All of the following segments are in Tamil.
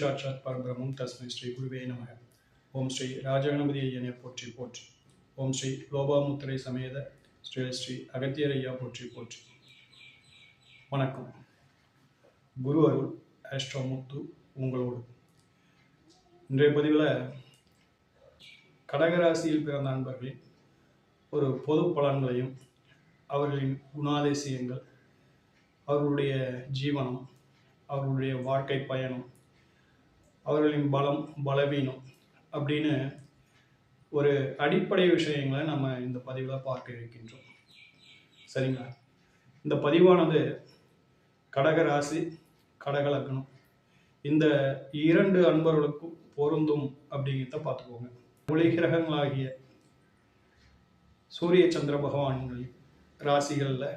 சாட்சாத் பரபிரமும் தஸ்மை ஸ்ரீ குருவே நமக. ஓம் ஸ்ரீ ராஜகணபதி ஐயனை போற்றி போற்றி. ஓம் ஸ்ரீ லோபாமுத்திரை சமேத ஸ்ரீ ஸ்ரீ அகத்தியர் ஐயா போற்றி போற்றி. வணக்கம். குரு அருள் அஷ்டமுத்து உங்களோடு. இன்றைய பதிவில் கடகராசியில் பிறந்த அன்பர்களின் ஒரு பொது பலன்களையும் அவர்களின் குணாதிசயங்கள் அவர்களுடைய ஜீவனம் அவர்களுடைய வாழ்க்கை பயணம் அவர்களின் பலம் பலவீனம் அப்படின்னு ஒரு அடிப்படை விஷயங்களை நம்ம இந்த பதிவில் பார்க்க இருக்கின்றோம். சரிங்களா? இந்த பதிவானது கடக ராசி இந்த இரண்டு அன்பர்களுக்கும் பொருந்தும் அப்படிங்கிறத பார்த்துக்கோங்க. ஒளிகிரகங்களாகிய சூரிய சந்திர பகவான்களின் ராசிகளில்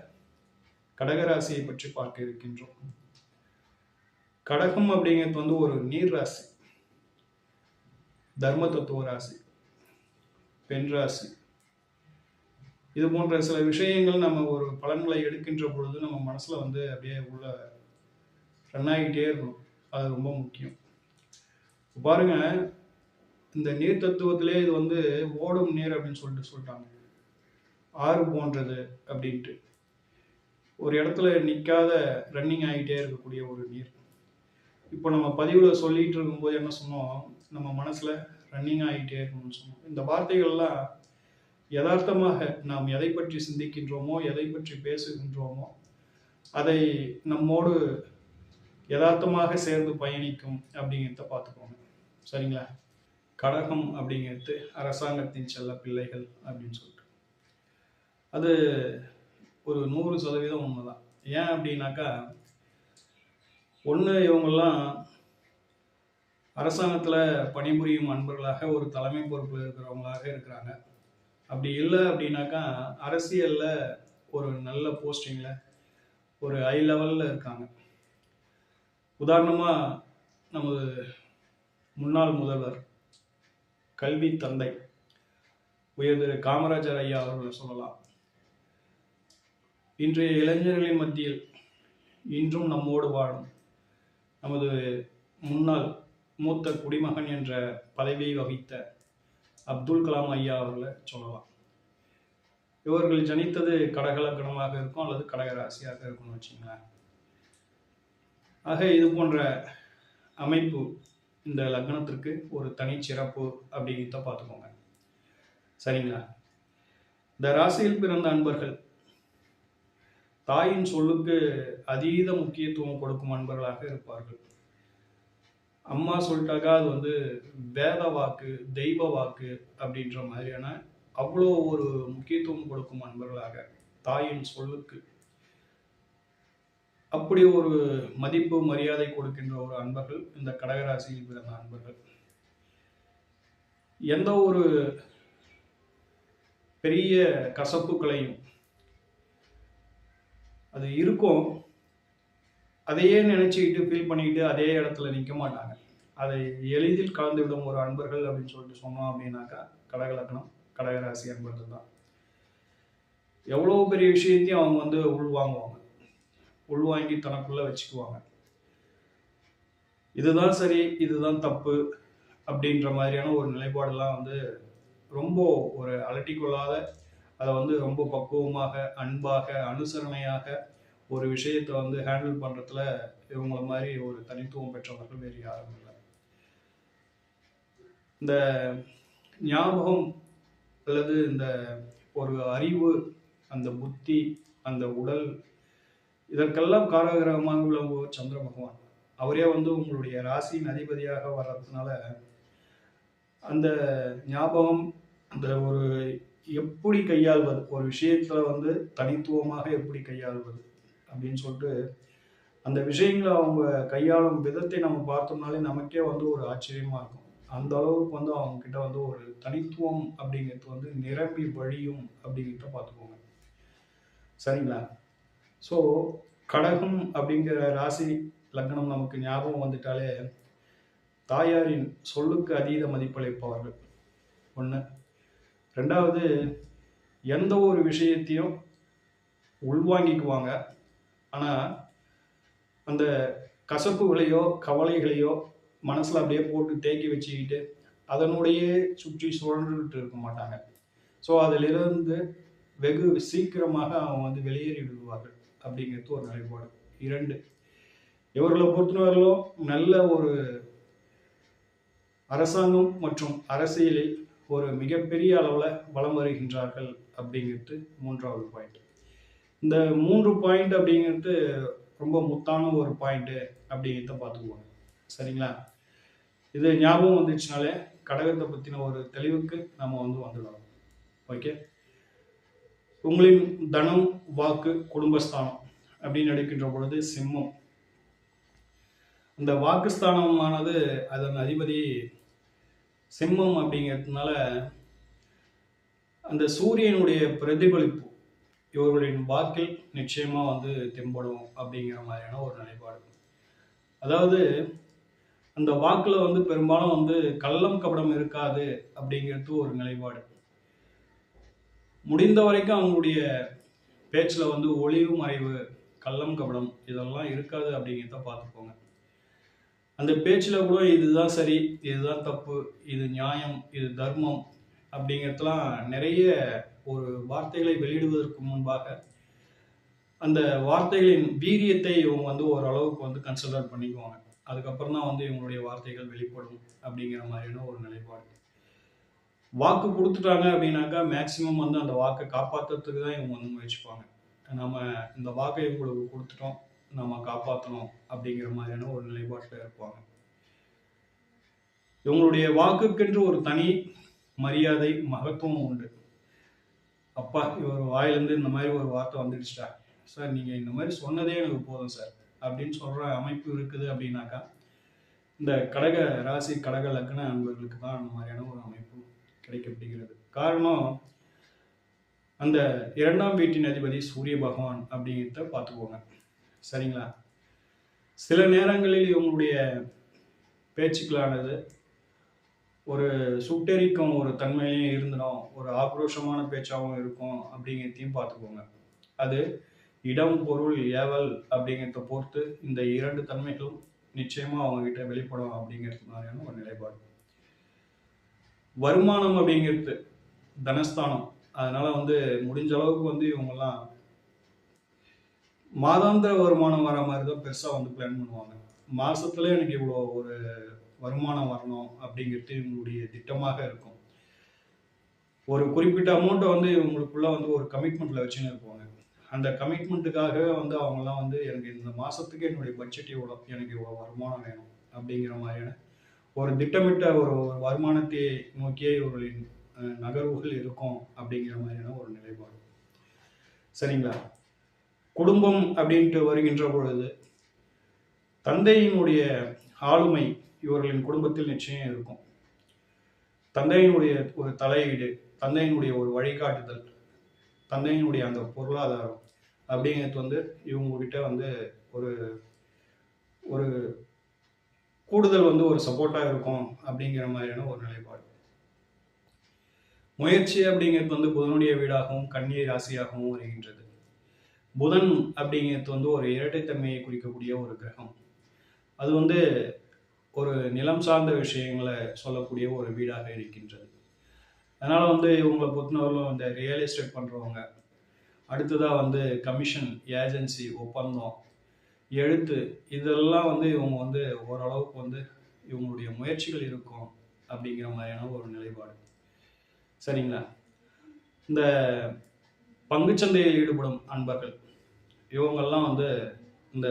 கடகராசியை பற்றி பார்க்க இருக்கின்றோம். கடகம் அப்படிங்கிறது வந்து ஒரு நீர் ராசி தர்ம தத்துவ ராசி பெண் ராசி. இது போன்ற சில விஷயங்கள் நம்ம ஒரு பலன்களை எடுக்கின்ற பொழுது நம்ம மனசில் வந்து அப்படியே உள்ள ரன் ஆகிட்டே இருக்கணும். அது ரொம்ப முக்கியம். பாருங்க இந்த நீர் தத்துவத்திலே இது வந்து ஓடும் நீர் அப்படின்னு சொல்லிட்டு சொல்லிட்டாங்க. ஆறு போன்றது அப்படின்ட்டு. ஒரு இடத்துல நிற்காத ரன்னிங் ஆகிட்டே இருக்கக்கூடிய ஒரு நீர். இப்போ நம்ம பதிவில் சொல்லிட்டு இருக்கும்போது என்ன சொன்னோம்? நம்ம மனசில் ரன்னிங் ஆகிட்டே இருக்கணும்னு சொன்னோம். இந்த வார்த்தைகள்லாம் யதார்த்தமாக நாம் எதை பற்றி சிந்திக்கின்றோமோ எதை பற்றி பேசுகின்றோமோ அதை நம்மோடு யதார்த்தமாக சேர்ந்து பயணிக்கும் அப்படிங்கிறத பார்த்துக்கோங்க. சரிங்களா? கடகம் அப்படிங்கிறது அரசாங்கத்தின் செல்ல பிள்ளைகள் அப்படின்னு சொல்லிட்டு. அது ஒரு நூறு சதவீதம் உண்மைதான். ஏன் அப்படின்னாக்கா ஒன்று இவங்கெல்லாம் அரசாங்கத்தில் பணிபுரியும் அன்பர்களாக ஒரு தலைமை பொறுப்பில் இருக்கிறவங்களாக இருக்கிறாங்க. அப்படி இல்லை அப்படின்னாக்கா அரசியலில் ஒரு நல்ல போஸ்டிங்கில் ஒரு ஹை லெவலில் இருக்காங்க. உதாரணமாக நமது முன்னாள் முதல்வர் கல்வி தந்தை உயர் திரு காமராஜர் ஐயா அவர்களை சொல்லலாம். இன்றைய இளைஞர்களின் மத்தியில் இன்றும் நம்மோடு வாழும் நமது முன்னாள் மூத்த குடிமகன் என்ற பதவியை வகித்த அப்துல் கலாம் ஐயா அவர்களை சொல்லலாம். இவர்கள் ஜனித்தது கடகலக்கணமாக இருக்கும் அல்லது கடகராசியாக இருக்கும்னு வச்சுங்களேன் ஆக இது போன்ற அமைப்பு இந்த லக்னத்திற்கு ஒரு தனி சிறப்பு தான் பார்த்துக்கோங்க. சரிங்களா? இந்த ராசியில் பிறந்த அன்பர்கள் தாயின் சொல்லுக்கு அதீத முக்கியத்துவம் கொடுக்கும் அன்பர்களாக இருப்பார்கள். அம்மா சொல்லிட்டாக்கா அது வந்து வேத வாக்கு தெய்வ வாக்கு அப்படின்ற மாதிரியான அவ்வளோ ஒரு முக்கியத்துவம் கொடுக்கும் அன்பர்களாக தாயின் சொல்லுக்கு. அப்படி ஒரு மதிப்பு மரியாதை கொடுக்கின்ற ஒரு அன்பர்கள் இந்த கடகராசியில் பிறந்த அன்பர்கள். எந்த ஒரு பெரிய கசப்புகளையும் அது இருக்கும். அதையே நினைச்சுக்கிட்டு ஃபீல் பண்ணிக்கிட்டு அதே இடத்துல நிற்க மாட்டாங்க. அதை எளிதில் கலந்து விடும் ஒரு அன்பர்கள் அப்படின்னு சொல்லிட்டு சொன்னோம் அப்படின்னாக்கா கடகலக்கணம் கடகராசி அன்பர்கள் தான். எவ்வளோ பெரிய விஷயத்தையும் அவங்க வந்து உள்வாங்குவாங்க. உள்வாங்கி தனக்குள்ளே வச்சுக்குவாங்க. இதுதான் சரி இதுதான் தப்பு அப்படின்ற மாதிரியான ஒரு நிலைப்பாடெல்லாம் வந்து ரொம்ப ஒரு அலட்டிக்கொள்ளாத அதை வந்து ரொம்ப பக்குவமாக அன்பாக அனுசரணையாக ஒரு விஷயத்தை வந்து ஹேண்டில் பண்ணுறதுல இவங்கள மாதிரி ஒரு தனித்துவம் பெற்றவர்கள் வேறு யாரும் இல்லை. இந்த ஞாபகம் அல்லது இந்த ஒரு அறிவு அந்த புத்தி அந்த உடல் இதற்கெல்லாம் காரகிரகமாக உள்ள சந்திர பகவான். அவரே வந்து உங்களுடைய ராசியின் அதிபதியாக வர்றதுனால அந்த ஞாபகம் அந்த ஒரு எப்படி கையாள்வது? ஒரு விஷயத்துல வந்து தனித்துவமாக எப்படி கையாள்வது? அப்படின்னு சொல்லிட்டு அந்த விஷயங்களை அவங்க கையாளும் விதத்தை நம்ம பார்த்தோம்னாலே நமக்கே வந்து ஒரு ஆச்சரியமா இருக்கும். அந்த அளவுக்கு வந்து அவங்க கிட்ட வந்து ஒரு தனித்துவம் அப்படிங்கிறது வந்து நிரம்பி வழியும் அப்படிங்கிறத பார்த்துக்கோங்க. சரிங்களா? ஸோ கடகம் அப்படிங்கிற ராசி லக்னம் நமக்கு ஞாபகம் வந்துட்டாலே தாயாரின் சொல்லுக்கு அதீத மதிப்பளிப்பவர்கள். ஒன்று ரெண்டாவது எந்த ஒரு விஷயத்தையும் உள்வாங்கிக்குவாங்க. ஆனால் அந்த கசப்புகளையோ கவலைகளையோ மனசில் அப்படியே போட்டு தேக்கி வச்சுக்கிட்டு அதனுடைய சுற்றி சுழன்றுட்டு இருக்க மாட்டாங்க. ஸோ அதிலிருந்து வெகு சீக்கிரமாக அவங்க வந்து வெளியேறி விடுவார்கள் அப்படிங்கிறது ஒரு நிலைப்பாடு. இரண்டு இவர்களை பொறுத்தவரையிலும் நல்ல ஒரு அரசாங்கம் மற்றும் அரசியலில் ஒரு மிகப்பெரிய அளவில் வலம் வருகின்றார்கள் அப்படிங்கிறது மூன்றாவது பாயிண்ட் இந்த மூன்று பாயிண்ட் அப்படிங்கிறது ரொம்ப முத்தான ஒரு பாயிண்ட்டு அப்படிங்கிறத பார்த்துக்குவாங்க சரிங்களா? இது ஞாபகம் வந்துச்சுனாலே கடகத்தை பற்றின ஒரு தெளிவுக்கு நம்ம வந்து வந்துடலாம். ஓகே உங்களின் தனம் வாக்கு குடும்பஸ்தானம் அப்படின்னு எடுக்கின்ற பொழுது சிம்மம். அந்த வாக்குஸ்தானமானது அதன் அதிபதி சிம்மம் அப்படிங்கிறதுனால அந்த சூரியனுடைய பிரதிபலிப்பு இவர்களின் வாக்கில் நிச்சயமாக வந்து தெம்படும் அப்படிங்கிற மாதிரியான ஒரு நிலைப்பாடு. அதாவது அந்த வாக்கில் வந்து பெரும்பாலும் வந்து கள்ளம் கபடம் இருக்காது அப்படிங்கிறது ஒரு நிலைப்பாடு. முடிந்த வரைக்கும் அவங்களுடைய பேச்சில் வந்து ஒளிவு மறைவு கள்ளம் கபடம் இதெல்லாம் இருக்காது அப்படிங்கிறத பார்த்துக்கோங்க. அந்த பேச்சில் கூட இதுதான் சரி இதுதான் தப்பு இது நியாயம் இது தர்மம் அப்படிங்கிறதுலாம் நிறைய ஒரு வார்த்தைகளை வெளியிடுவதற்கு முன்பாக அந்த வார்த்தைகளின் வீரியத்தை இவங்க வந்து ஓரளவுக்கு வந்து கன்சிடர் பண்ணிக்குவாங்க. அதுக்கப்புறம் தான் வந்து இவங்களுடைய வார்த்தைகள் வெளிப்படும் அப்படிங்கிற மாதிரியான ஒரு நிலைப்பாடு. வாக்கு கொடுத்துட்டாங்க அப்படின்னாக்கா மேக்சிமம் வந்து அந்த வாக்கை காப்பாற்றுறதுக்கு தான் இவங்க வந்து முயற்சிப்பாங்க. நம்ம இந்த வாக்கை இவங்களுக்கு கொடுத்துட்டோம் நம்ம காப்பாற்றணும் அப்படிங்கிற மாதிரியான ஒரு நிலைப்பாட்டில் இவங்களுடைய வாக்குக்கென்று ஒரு தனி மரியாதை மகத்துவம் உண்டு. அப்பா இவர் வாயிலேருந்து இந்த மாதிரி ஒரு வார்த்தை வந்துடுச்சிட்டா சார் நீங்கள் இந்த மாதிரி சொன்னதே எனக்கு போதும் சார். அப்படின்னு சொல்கிற அமைப்பு இருக்குது அப்படின்னாக்கா இந்த கடக ராசி கடக லக்ன அன்பர்களுக்கு தான் அந்த மாதிரியான ஒரு அமைப்பு கிடைக்கப்படுகிறது. காரணம் அந்த இரண்டாம் வீட்டின் அதிபதி சூரிய பகவான் அப்படிங்கிறத பார்த்துக்கோங்க. சரிங்களா? சில நேரங்களில் இவங்களுடைய பேச்சுக்களானது ஒரு சுட்டெரிக்கும் ஒரு தன்மையிலையும் இருந்துடும் ஒரு ஆக்ரோஷமான பேச்சாகவும் இருக்கும் அப்படிங்கிறதையும் பார்த்துக்கோங்க. அது இடம் பொருள் ஏவல் அப்படிங்கிறத பொறுத்து இந்த இரண்டு தன்மைகளும் நிச்சயமாக அவங்ககிட்ட வெளிப்படும் அப்படிங்கிறது மாதிரியான ஒரு நிலைப்பாடு. வருமானம் அப்படிங்கிறது தனஸ்தானம். அதனால வந்து முடிஞ்ச அளவுக்கு வந்து இவங்கெல்லாம் மாதாந்திர வருமானம் வர மாதிரி தான் பெருசாக வந்து பிளான் பண்ணுவாங்க. மாசத்துல எனக்கு இவ்வளோ ஒரு வருமானம் வரணும் அப்படிங்கிறது இவங்களுடைய திட்டமாக இருக்கும். ஒரு குறிப்பிட்ட அமௌண்ட்டை வந்து இவங்களுக்குள்ள வந்து ஒரு கமிட்மெண்ட்டில் வச்சுன்னு இருப்பாங்க. அந்த கமிட்மெண்ட்டுக்காகவே வந்து அவங்கெல்லாம் வந்து எனக்கு இந்த மாதத்துக்கு என்னுடைய பட்ஜெட் இவ்வளோ எனக்கு இவ்வளோ வருமானம் வேணும் அப்படிங்கிற மாதிரியான ஒரு திட்டமிட்ட ஒரு ஒரு வருமானத்தை நோக்கியே இவர்களின் நகர்வுகள் இருக்கும் அப்படிங்கிற மாதிரியான ஒரு நிலைப்பாடு. சரிங்களா? குடும்பம் அப்படின்ட்டு வருகின்ற பொழுது தந்தையினுடைய ஆளுமை இவர்களின் குடும்பத்தில் நிச்சயம் இருக்கும். தந்தையினுடைய ஒரு தலையீடு தந்தையினுடைய ஒரு வழிகாட்டுதல் தந்தையினுடைய அந்த பொருளாதாரம் அப்படிங்கிறது வந்து இவங்ககிட்ட வந்து ஒரு ஒரு கூடுதல் வந்து ஒரு சப்போர்ட்டாக இருக்கும் அப்படிங்கிற மாதிரியான ஒரு நிலைப்பாடு. முயற்சி அப்படிங்கிறது வந்து புதனுடைய வீடாகவும் கண்ணீர் ராசியாகவும் வருகின்றது. புதன் அப்படிங்கிறது வந்து ஒரு இரட்டைத்தன்மையை குறிக்கக்கூடிய ஒரு கிரகம். அது வந்து ஒரு நிலம் சார்ந்த விஷயங்களை சொல்லக்கூடிய ஒரு வீடாக இருக்கின்றது. அதனால் வந்து இவங்களை பொறுத்தவரையிலும் இந்த ரியல் எஸ்டேட் பண்ணுறவங்க அடுத்ததாக வந்து கமிஷன் ஏஜென்சி ஒப்பந்தம் எழுத்து இதெல்லாம் வந்து இவங்க வந்து ஓரளவுக்கு வந்து இவங்களுடைய முயற்சிகள் இருக்கும் அப்படிங்கிற மாதிரியான ஒரு நிலைப்பாடு. சரிங்களா? இந்த பங்குச்சந்தையில் ஈடுபடும் அன்பர்கள் இவங்கெல்லாம் வந்து இந்த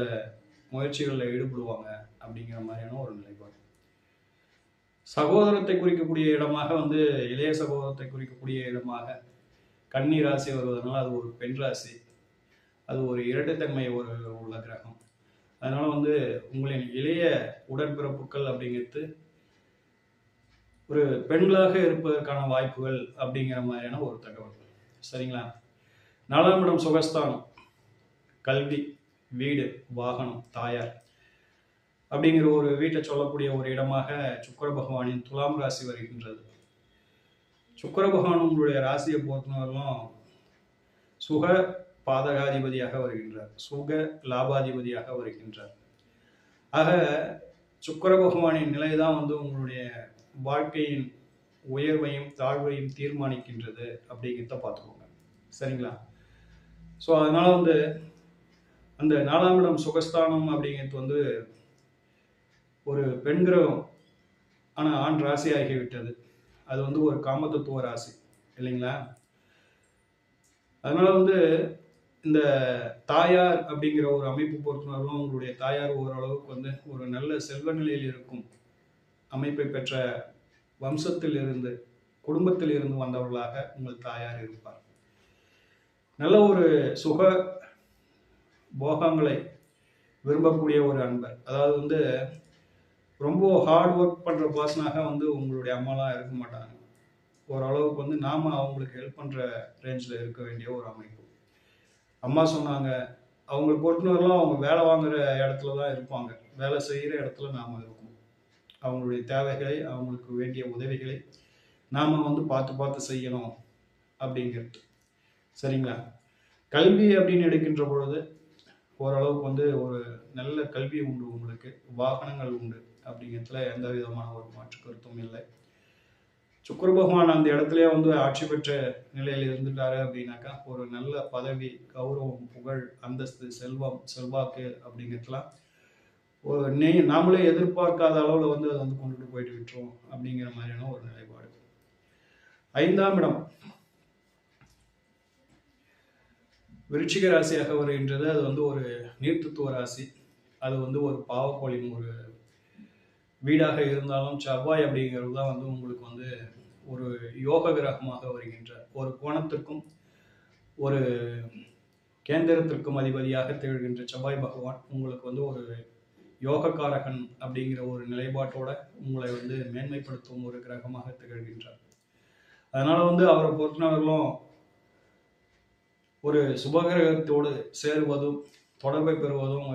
முயற்சிகளில் ஈடுபடுவாங்க. அப்படிங்கிற மாதிரியான ஒரு நிலைப்பாடு. சகோதரத்தை குறிக்கக்கூடிய இடமாக வந்து இளைய சகோதரத்தை குறிக்கக்கூடிய இடமாக கன்னி ராசி வருவதனால அது ஒரு பெண் ராசி. அது ஒரு இரட்டைத்தன்மை ஒரு உள்ள கிரகம். அதனால வந்து உங்களின் இளைய உடன்பிறப்புகள் அப்படிங்கிறது ஒரு பெண்களாக இருப்பதற்கான வாய்ப்புகள் அப்படிங்கிற மாதிரியான ஒரு தகவல். சரிங்களா? நாலாம் இடம் சுகஸ்தானம். கல்வி வீடு வாகனம் தாயார். அப்படிங்கிற ஒரு வீட்டை சொல்லக்கூடிய ஒரு இடமாக சுக்கர பகவானின் துலாம் ராசி வருகின்றது. சுக்கிர பகவான் உங்களுடைய ராசியை பொறுத்தவரையிலும் சுக பாதகாதிபதியாக வருகின்றார். சுக லாபாதிபதியாக வருகின்றார். ஆக சுக்கர பகவானின் நிலை தான் வந்து உங்களுடைய வாழ்க்கையின் உயர்வையும் தாழ்வையும் தீர்மானிக்கின்றது அப்படிங்கிறத பார்த்துக்கோங்க. சரிங்களா? ஸோ அதனால் வந்து அந்த நாலாம் இடம் சுகஸ்தானம் அப்படிங்கிறது வந்து ஒரு பெண் கிரகம் ஆனால் ஆண் ராசி ஆகிவிட்டது அது வந்து ஒரு காமதத்துவ ராசி இல்லைங்களா? அதனால வந்து இந்த தாயார் அப்படிங்கிற ஒரு அமைப்பு பொறுத்தவரைக்கும் உங்களுடைய தாயார் ஓரளவுக்கு வந்து ஒரு நல்ல செல்வ நிலையில் இருக்கும். அமைப்பை பெற்ற வம்சத்தில் இருந்து குடும்பத்தில் இருந்து வந்தவர்களாக உங்கள் தாயார் இருப்பார். நல்ல ஒரு சுக போகங்களை விரும்பக்கூடிய ஒரு அன்பர். அதாவது வந்து ரொம்ப ஹார்ட் ஒர்க் பண்ணுற பர்சனாக வந்து உங்களுடைய அம்மாலாம் இருக்க மாட்டாங்க. ஓரளவுக்கு வந்து நாம் அவங்களுக்கு ஹெல்ப் பண்ணுற ரேஞ்சில் இருக்க வேண்டிய ஒரு அமைப்பு. அம்மா சொன்னாங்க அவங்க பொறுத்தவரைலாம் அவங்க வேலை வாங்குகிற இடத்துல தான் இருப்பாங்க. வேலை செய்கிற இடத்துல நாம் இருக்கோம். அவங்களுடைய தேவைகளை அவங்களுக்கு வேண்டிய உதவிகளை நாம் வந்து பார்த்து பார்த்து செய்யணும். அப்படிங்கிறது. சரிங்களா? கல்வி அப்படின்னு எடுக்கின்ற பொழுது ஓரளவுக்கு வந்து ஒரு நல்ல கல்வி உண்டு உங்களுக்கு. வாகனங்கள் உண்டு. அப்படிங்கிறதுல எந்த விதமான ஒரு மாற்று கருத்தும் இல்லை. சுக்கர பகவான் அந்த இடத்துலயே வந்து ஆட்சி பெற்ற நிலையில் இருந்துட்டாரு அப்படின்னாக்கா ஒரு நல்ல பதவி கௌரவம் புகழ் அந்தஸ்து செல்வம் செல்வாக்கு அப்படிங்கிறதுலாம் நெய் நாமளே எதிர்பார்க்காத அளவில் வந்து அதை வந்து கொண்டுட்டு போயிட்டு விட்டுரும் அப்படிங்கிற மாதிரியான ஒரு நிலைப்பாடு. ஐந்தாம் இடம். விருச்சிக ராசியாக வருகின்றது. அது வந்து ஒரு நீர்த்துத்துவ ராசி. அது வந்து ஒரு பாவக்கோளின் ஒரு வீடாக இருந்தாலும் செவ்வாய் அப்படிங்கிறது தான் வந்து உங்களுக்கு வந்து ஒரு யோக கிரகமாக வருகின்றார். ஒரு கோணத்திற்கும் ஒரு கேந்திரத்திற்கும் அதிபதியாக திகழ்கின்ற செவ்வாய் பகவான் உங்களுக்கு வந்து ஒரு யோகக்காரகன் அப்படிங்கிற ஒரு நிலைப்பாட்டோட உங்களை வந்து மேன்மைப்படுத்தும் ஒரு கிரகமாக திகழ்கின்றார். அதனால வந்து அவரை பொறுத்தவர்களும் ஒரு சுபகிரகத்தோடு சேருவதும் தொடர்பை பெறுவதும்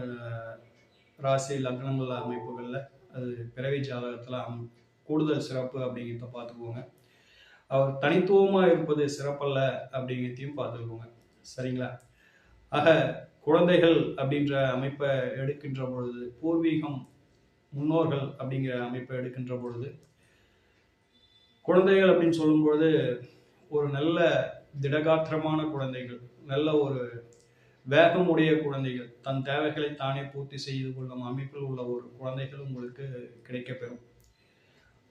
ராசி லக்னங்கள் அமைப்புகளில் அது பிறவி ஜாதகத்தில் அம் கூடுதல் சிறப்பு அப்படிங்கிறத பார்த்துக்கோங்க. அவர் தனித்துவமாக இருப்பது சிறப்பல்ல அப்படிங்கிறதையும் பார்த்துக்கோங்க. சரிங்களா? ஆக குழந்தைகள் அப்படின்ற அமைப்பை எடுக்கின்ற பொழுது பூர்வீகம் முன்னோர்கள் அப்படிங்கிற அமைப்பை எடுக்கின்ற பொழுது குழந்தைகள் அப்படின்னு சொல்லும்பொழுது ஒரு நல்ல திடகாத்திரமான குழந்தைகள் நல்ல ஒரு வேகமுடைய குழந்தைகள் தன் தேவைகளை தானே பூர்த்தி செய்து கொள்ளும் அமைப்பில் உள்ள ஒரு குழந்தைகள் உங்களுக்கு கிடைக்கப்பெறும்.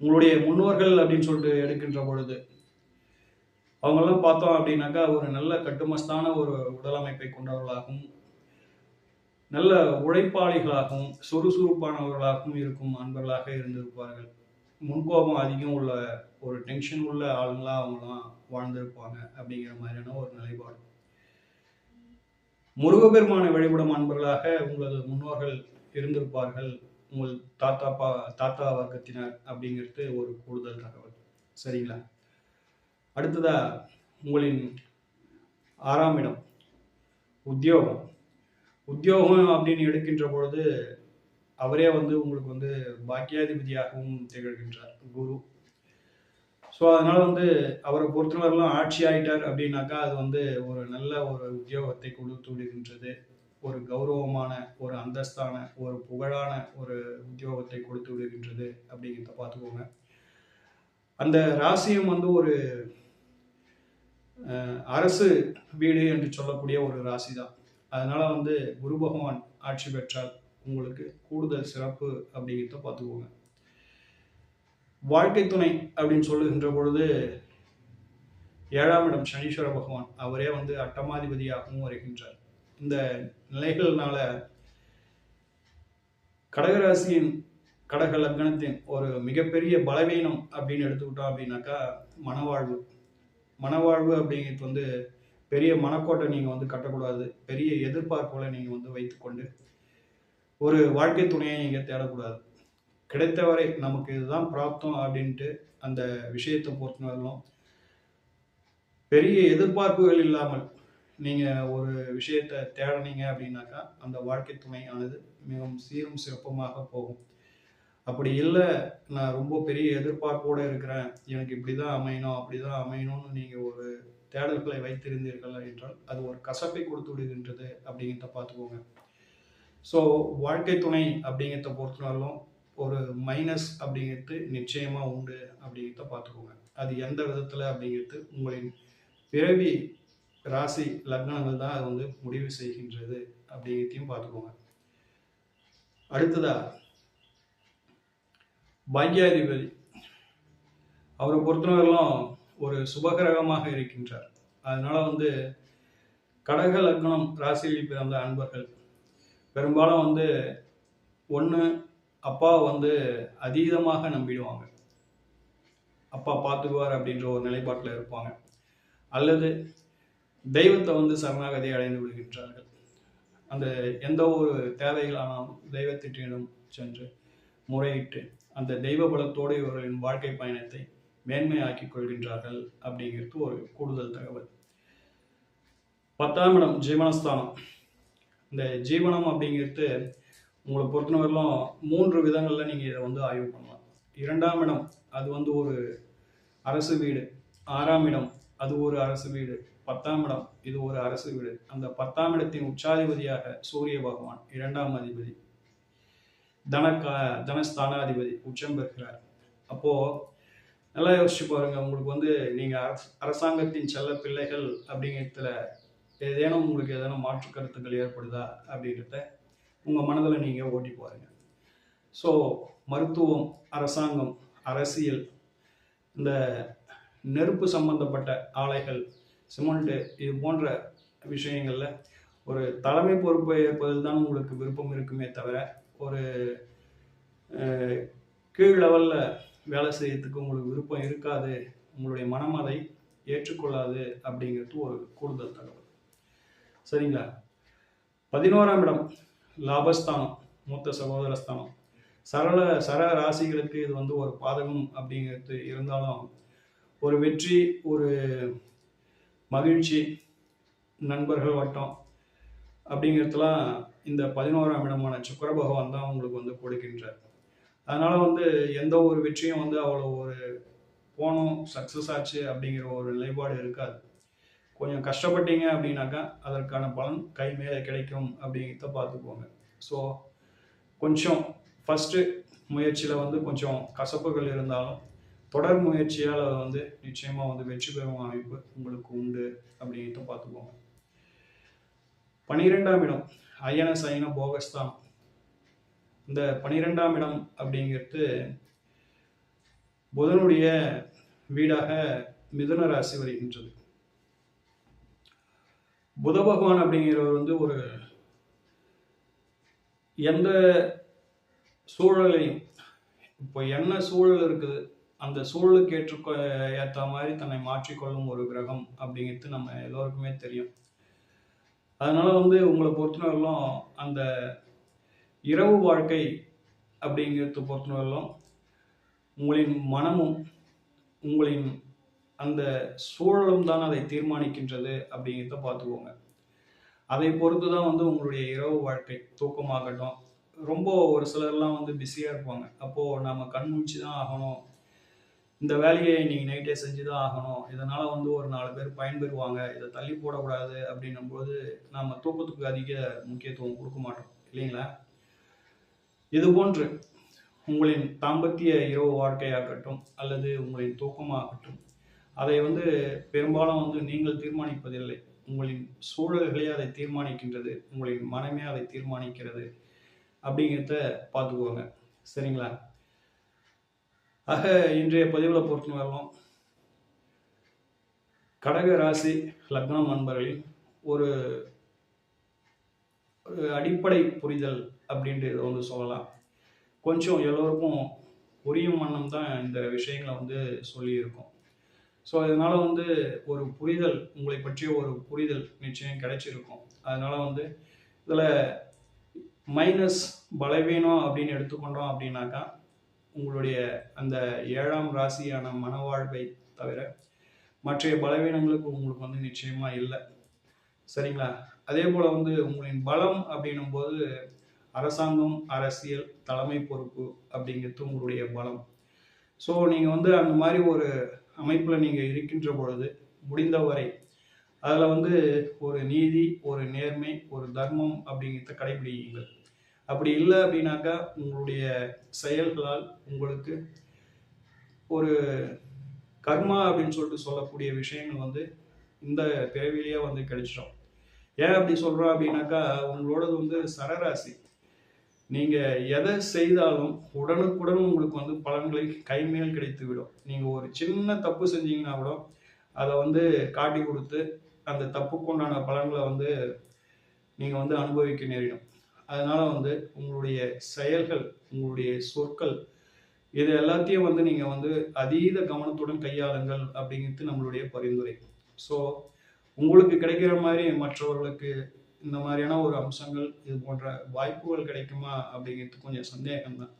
உங்களுடைய முன்னோர்கள் அப்படின்னு சொல்லிட்டு எடுக்கின்ற பொழுது அவங்கெல்லாம் பார்த்தோம் அப்படின்னாக்கா ஒரு நல்ல கட்டுமஸ்தான ஒரு உடல் அமைப்பை கொண்டவர்களாகவும் நல்ல உழைப்பாளிகளாகவும் சுறுசுறுப்பானவர்களாகவும் இருக்கும் அன்பர்களாக இருந்திருப்பார்கள். முன்கோபம் அதிகம் உள்ள ஒரு டென்ஷன் உள்ள ஆளுங்களாக அவங்களாம் வாழ்ந்திருப்பாங்க அப்படிங்கிற மாதிரியான ஒரு நிலைப்பாடு. முருகப்பெருமானை வழிபடும் அன்பர்களாக உங்களது முன்னோர்கள் இருந்திருப்பார்கள். உங்கள் தாத்தா பா தாத்தா வர்க்கத்தினர் அப்படிங்கிறது ஒரு கூடுதல் தகவல். சரிங்களா? அடுத்ததா உங்களின் ஆறாம் இடம் உத்தியோகம். உத்தியோகம் அப்படின்னு எடுக்கின்ற பொழுது அவரே வந்து உங்களுக்கு வந்து பாக்கியாதிபதியாகவும் திகழ்கின்றார் குரு. ஸோ அதனால வந்து அவரை பொறுத்தவரைலாம் ஆட்சி ஆயிட்டார் அப்படின்னாக்கா அது வந்து ஒரு நல்ல ஒரு உத்தியோகத்தை கொடுத்து விடுகின்றது ஒரு கௌரவமான ஒரு அந்தஸ்தான ஒரு புகழான ஒரு உத்தியோகத்தை கொடுத்து விடுகின்றது அப்படிங்கிறத பார்த்துக்கோங்க. அந்த ராசியம் வந்து ஒரு அரசு வீடு என்று சொல்லக்கூடிய ஒரு ராசி தான் அதனால வந்து குரு பகவான் ஆட்சி பெற்றால் உங்களுக்கு கூடுதல் சிறப்பு அப்படிங்கிறத பார்த்துக்கோங்க. வாழ்க்கை துணை அப்படின்னு சொல்லுகின்ற பொழுது ஏழாம் இடம் சனீஸ்வர பகவான் அவரே வந்து அட்டமாதிபதியாகவும் வருகின்றார். இந்த நிலைகள்னால கடகராசியின் கடக லக்னத்தின் ஒரு மிகப்பெரிய பலவீனம் அப்படின்னு எடுத்துக்கிட்டோம் அப்படின்னாக்கா மனவாழ்வு. மனவாழ்வு அப்படிங்கிறது வந்து பெரிய மனக்கோட்டை நீங்கள் வந்து கட்டக்கூடாது. பெரிய எதிர்பார்ப்புகளை நீங்கள் வந்து வைத்துக்கொண்டு ஒரு வாழ்க்கை துணையை நீங்கள் தேடக்கூடாது. கிடைத்தவரை நமக்கு இதுதான் பிராப்தம் அப்படின்ட்டு அந்த விஷயத்தை பொறுத்தவரையிலும் பெரிய எதிர்பார்ப்புகள் இல்லாமல் நீங்கள் ஒரு விஷயத்தை தேடினீங்க அப்படின்னாக்கா அந்த வாழ்க்கை துணையானது மிகவும் சீரும் சிறப்புமாக போகும். அப்படி இல்லை நான் ரொம்ப பெரிய எதிர்பார்ப்போடு இருக்கிறேன். எனக்கு இப்படி தான் அமையணும் அப்படி தான் அமையணும்னு நீங்கள் ஒரு தேடல்களை வைத்திருந்தீர்கள் என்றால் அது ஒரு கசப்பை கொடுத்து விடுகின்றது அப்படிங்கிறத பார்த்துக்கோங்க. ஸோ வாழ்க்கை துணை அப்படிங்கிறத பொறுத்தவரையிலும் ஒரு மைனஸ் அப்படிங்கிறது நிச்சயமாக உண்டு அப்படிங்கிறத பார்த்துக்கோங்க. அது எந்த விதத்தில் அப்படிங்கிறது உங்களின் பிறவி ராசி லக்னங்கள் தான் அது வந்து முடிவு செய்கின்றது அப்படிங்கிறதையும் பார்த்துக்கோங்க. அடுத்ததா பாக்யாதிபதி. அவரை பொறுத்தவரையிலும் ஒரு சுபகிரகமாக இருக்கின்றார். அதனால வந்து கடக லக்னம் ராசியில் பிறந்த அன்பர்கள். பெரும்பாலும் வந்து ஒன்று அப்பா வந்து அதீதமாக நம்பிடுவாங்க. அப்பா பார்த்துக்குவார் அப்படின்ற ஒரு நிலைப்பாட்டில் இருப்பாங்க. அல்லது தெய்வத்தை வந்து சரணாகதி அடைந்து விடுகின்றார்கள். அந்த எந்த ஒரு தேவைகளானாலும் தெய்வத்திட்டிடம் சென்று முறையிட்டு அந்த தெய்வ பலத்தோடு இவர்களின் வாழ்க்கை பயணத்தை மேன்மையாக்கி கொள்கின்றார்கள் அப்படிங்கிறது ஒரு கூடுதல் தகவல். பத்தாம் இடம் ஜீவனஸ்தானம். இந்த ஜீவனம் அப்படிங்கிறது உங்களை பொறுத்தவரையிலும் மூன்று விதங்களில் நீங்கள் இதை வந்து ஆய்வு பண்ணலாம். இரண்டாம் இடம் அது வந்து ஒரு அரசு வீடு. ஆறாம் இடம் அது ஒரு அரசு வீடு. பத்தாம் இடம் இது ஒரு அரசு வீடு. அந்த பத்தாம் இடத்தின் உச்சாதிபதியாக சூரிய பகவான் இரண்டாம் அதிபதி. தனக்கா தனஸ்தானாதிபதி உச்சம் பெறுகிறார். அப்போது நல்லா யோசிச்சு பாருங்க உங்களுக்கு வந்து நீங்கள் அரசாங்கத்தின் செல்ல பிள்ளைகள் அப்படிங்கிறதுல ஏதேனும் உங்களுக்கு ஏதேனும் மாற்று கருத்துக்கள் ஏற்படுதா அப்படின்றத உங்கள் மனதில் நீங்கள் ஓட்டி பாருங்கள் ஸோ மருத்துவம் அரசாங்கம் அரசியல் இந்த நெருப்பு சம்பந்தப்பட்ட ஆலைகள் சிமெண்ட்டு இது போன்ற விஷயங்களில் ஒரு தலைமை பொறுப்பை ஏற்பதில் தான் உங்களுக்கு விருப்பம் இருக்குமே தவிர ஒரு கீழ் லெவலில் வேலை செய்யறதுக்கு உங்களுக்கு விருப்பம் இருக்காது உங்களுடைய மனம் அதை ஏற்றுக்கொள்ளாது அப்படிங்கிறது ஒரு கூடுதல் தகவல். சரிங்களா? பதினோராம் இடம். லாபஸ்தானம் மூத்த சகோதரஸ்தானம். சரள சர ராசிகளுக்கு இது வந்து ஒரு பாதகம் அப்படிங்கிறது இருந்தாலும் ஒரு வெற்றி ஒரு மகிழ்ச்சி நண்பர்கள் வட்டம் அப்படிங்கிறதுலாம் இந்த பதினோராம் இடமான சுக்கர பகவான் தான் உங்களுக்கு வந்து கொடுக்கின்றார். அதனால் வந்து எந்த ஒரு வெற்றியும் வந்து அவ்வளோ ஒரு போனோம் சக்ஸஸ் ஆச்சு அப்படிங்கிற ஒரு நிலைப்பாடு இருக்காது. கொஞ்சம் கஷ்டப்பட்டீங்க அப்படின்னாக்கா அதற்கான பலன் கை மேலே கிடைக்கும் அப்படிங்கிறத பார்த்துக்கோங்க. ஸோ கொஞ்சம் ஃபஸ்ட்டு முயற்சியில் வந்து கொஞ்சம் கசப்புகள் இருந்தாலும் தொடர் முயற்சியால் வந்து நிச்சயமாக வந்து வெற்றி பெறும் அமைப்பு உங்களுக்கு உண்டு அப்படிங்கிறத பார்த்துக்கோங்க. பனிரெண்டாம் இடம் அயன சயன போகஸ்தான். இந்த பனிரெண்டாம் இடம் அப்படிங்கிறது புதனுடைய வீடாக மிதுன ராசி வருகின்றது. புத பகவான் அப்படிங்கிறவர் வந்து ஒரு எந்த சூழலையும் இப்போ என்ன சூழல் இருக்குது அந்த சூழலுக்கு ஏற்றுக்கொ ஏற்ற மாதிரி தன்னை மாற்றிக்கொள்ளும் ஒரு கிரகம் அப்படிங்கிறது நம்ம எல்லோருக்குமே தெரியும். அதனால வந்து உங்களை பொறுத்தவரையிலும் அந்த இரவு வாழ்க்கை அப்படிங்கிறது பொறுத்தவரையிலும் உங்களின் மனமும் உங்களின் அந்த சூழலும் தான் அதை தீர்மானிக்கின்றது அப்படிங்கிறத பார்த்துக்கோங்க. அதை பொறுத்து தான் வந்து உங்களுடைய இரவு வாழ்க்கை தூக்கமாகட்டும் ரொம்ப ஒரு சிலர்லாம் வந்து பிஸியாக இருப்பாங்க. அப்போது நம்ம கண் முழிச்சு தான் ஆகணும். இந்த வேலையை நீங்கள் நைட்டே செஞ்சு தான் ஆகணும். இதனால் வந்து ஒரு நாலு பேர் பயன்பெறுவாங்க. இதை தள்ளி போடக்கூடாது அப்படின்னும்போது நம்ம தூக்கத்துக்கு அதிக முக்கியத்துவம் கொடுக்க மாட்டோம். இல்லைங்களா? இது போன்று உங்களின் தாம்பத்திய இரவு வாழ்க்கையாகட்டும் அல்லது உங்களின் தூக்கமாகட்டும் அதை வந்து பெரும்பாலும் வந்து நீங்கள் தீர்மானிப்பதில்லை. உங்களின் சூழல்களே அதை தீர்மானிக்கின்றது. உங்களின் மனமே அதை தீர்மானிக்கிறது. அப்படிங்கிறத பார்த்துக்கோங்க. சரிங்களா? ஆக இன்றைய பதிவில் பொறுத்தவரையிலும் கடக ராசி லக்னம் நண்பர்களில் ஒரு ஒரு அடிப்படை புரிதல் அப்படின்றது வந்து சொல்லலாம். கொஞ்சம் எல்லோருக்கும் புரியும் வண்ணம் தான் இந்த விஷயங்களை வந்து சொல்லியிருக்கோம். ஸோ இதனால் வந்து ஒரு புரிதல் உங்களை பற்றிய ஒரு புரிதல் நிச்சயம் கிடைச்சிருக்கும். அதனால் வந்து இதில் மைனஸ் பலவீனம் அப்படின்னு எடுத்துக்கொண்டோம் அப்படின்னாக்கா உங்களுடைய அந்த ஏழாம் ராசியான மனவாழ்வை தவிர மற்ற பலவீனங்களுக்கு உங்களுக்கு வந்து நிச்சயமாக இல்லை. சரிங்களா? அதே போல் வந்து உங்களின் பலம் அப்படின்னும் போது அரசாங்கம் அரசியல் தலைமை பொறுப்பு அப்படிங்கிறது உங்களுடைய பலம். ஸோ நீங்கள் வந்து அந்த மாதிரி ஒரு அமைப்பில் நீங்கள் இருக்கின்ற பொழுது முடிந்தவரை அதில் வந்து ஒரு நீதி ஒரு நேர்மை ஒரு தர்மம் அப்படிங்கிறத கடைபிடியுங்கள். அப்படி இல்லை அப்படின்னாக்கா உங்களுடைய செயல்களால் உங்களுக்கு ஒரு கர்மா அப்படின்னு சொல்லிட்டு சொல்லக்கூடிய விஷயங்கள் வந்து இந்த பிறவிலேயே வந்து கிடைச்சிடும். ஏன் அப்படி சொல்கிறோம் அப்படின்னாக்கா உங்களோடது வந்து சரராசி. நீங்கள் எதை செய்தாலும் உடனுக்குடன் உங்களுக்கு வந்து பலன்களை கைமேல் கிடைத்து விடும் நீங்கள் ஒரு சின்ன தப்பு செஞ்சீங்கன்னா கூட அதை வந்து காட்டி கொடுத்து அந்த தப்புக்கு உண்டான பலன்களை வந்து நீங்கள் வந்து அனுபவிக்க நேரிடும். அதனால் வந்து உங்களுடைய செயல்கள் உங்களுடைய சொற்கள் இது எல்லாத்தையும் வந்து நீங்கள் வந்து அதீத கவனத்துடன் கையாளுங்கள் அப்படிங்கிறது நம்மளுடைய பரிந்துரை. ஸோ உங்களுக்கு கிடைக்கிற மாதிரி மற்றவர்களுக்கு இந்த மாதிரியான ஒரு அம்சங்கள் இது போன்ற வாய்ப்புகள் கிடைக்குமா அப்படிங்கிறது கொஞ்சம் சந்தேகம் தான்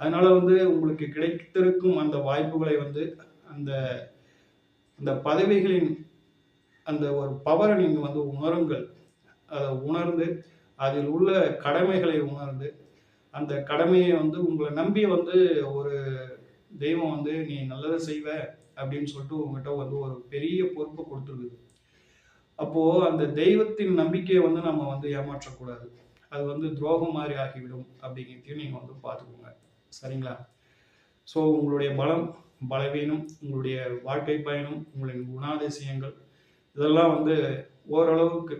அதனால வந்து உங்களுக்கு கிடைத்திருக்கும் அந்த வாய்ப்புகளை வந்து அந்த அந்த பதவிகளின் அந்த ஒரு பவரை நீங்கள் வந்து உணருங்கள். அதை உணர்ந்து அதில் உள்ள கடமைகளை உணர்ந்து அந்த கடமையை வந்து உங்களை நம்பி வந்து ஒரு தெய்வம் வந்து நீ நல்லதை செய்வ அப்படின்னு சொல்லிட்டு உங்ககிட்ட வந்து ஒரு பெரிய பொறுப்பை கொடுத்துருக்குது. அப்போது அந்த தெய்வத்தின் நம்பிக்கையை வந்து நம்ம வந்து ஏமாற்றக்கூடாது. அது வந்து துரோகம் மாதிரி ஆகிவிடும் அப்படிங்கிறதையும் நீங்கள் வந்து பார்த்துக்கோங்க. சரிங்களா? ஸோ உங்களுடைய பலம் பலவீனம் உங்களுடைய வாழ்க்கை பயணம் உங்களின் குணாதிசயங்கள் இதெல்லாம் வந்து ஓரளவுக்கு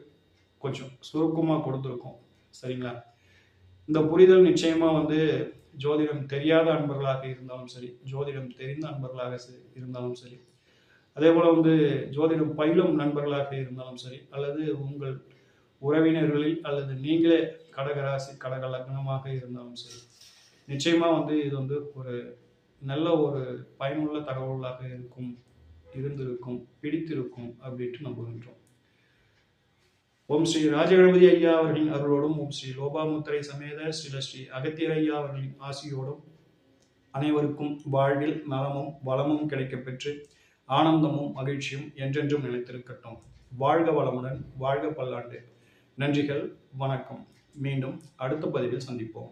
கொஞ்சம் சுருக்கமாக கொடுத்துருக்கோம். சரிங்களா? இந்த புரிதல் நிச்சயமாக வந்து ஜோதிடம் தெரியாத அன்பர்களாக இருந்தாலும் சரி ஜோதிடம் தெரிந்த அன்பர்களாக இருந்தாலும் சரி அதே போல் வந்து ஜோதிடம் பயிலும் நண்பர்களாக இருந்தாலும் சரி அல்லது உங்கள் உறவினர்களில் அல்லது நீங்களே கடகராசி கடக லக்னமாக இருந்தாலும் சரி நிச்சயமாக வந்து இது வந்து ஒரு நல்ல ஒரு பயனுள்ள தகவலாக இருக்கும் இருந்திருக்கும் பிடித்திருக்கும் அப்படின்ட்டு நம்புகின்றோம். ஓம் ஸ்ரீ ராஜகணபதி ஐயா அவர்களின் அருளோடும் ஓம் ஸ்ரீ லோபாமுத்திரை சமேத ஸ்ரீல ஸ்ரீ அகத்தியர் ஐயா அவர்களின் ஆசியோடும் அனைவருக்கும் வாழ்வில் நலமும் வளமும் கிடைக்கப்பெற்று ஆனந்தமும் மகிழ்ச்சியும் என்றென்றும் நிலைத்திருக்கட்டும். வாழ்க வளமுடன் வாழ்க பல்லாண்டு. நன்றிகள் வணக்கம். மீண்டும் அடுத்த பதிவில் சந்திப்போம்.